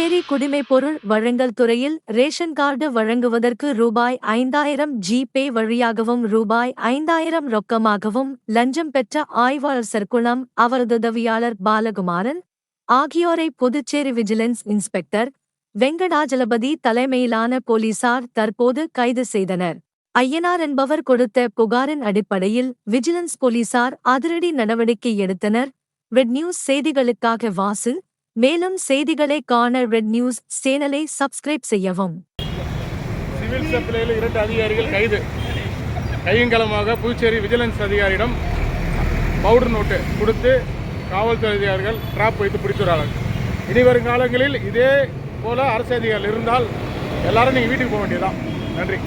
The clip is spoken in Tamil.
குடிமைப்பொருள் வழங்கல் துறையில் ரேஷன் கார்டு வழங்குவதற்கு ரூபாய் ஐந்தாயிரம் ஜிபே வழியாகவும் ரூபாய் ஐந்தாயிரம் ரொக்கமாகவும் லஞ்சம் பெற்ற ஆய்வாளர் சர்க்குளம் அவரது உதவியாளர் பாலகுமாரன் ஆகியோரை புதுச்சேரி விஜிலன்ஸ் இன்ஸ்பெக்டர் வெங்கடாஜலபதி தலைமையிலான போலீசார் தற்போது கைது செய்தனர். ஐயனார் என்பவர் கொடுத்த புகாரின் அடிப்படையில் விஜிலன்ஸ் போலீசார் அதிரடி நடவடிக்கை எடுத்தனர். ரெட் நியூஸ் செய்திகளுக்காக வாசு மேலும் செய்திகளை காண ரெட் நியூஸ் சேனலை சப்ஸ்கிரைப் செய்யவும். சிவில் சப்ளையில் இரண்டு அதிகாரிகள் கைது. கையங்கலமாக புதுச்சேரி விஜிலன்ஸ் அதிகாரியிடம் பவுடர் நோட்டு கொடுத்து காவல்துறை அதிகாரிகள் ட்ராப் வைத்து பிடித்துள்ளார்கள் இனி வரும் காலங்களில் இதே போல அரசு அதிகாரிகள் இருந்தால் எல்லாரும் நீங்கள் வீட்டுக்கு போக வேண்டியதுதான். நன்றி.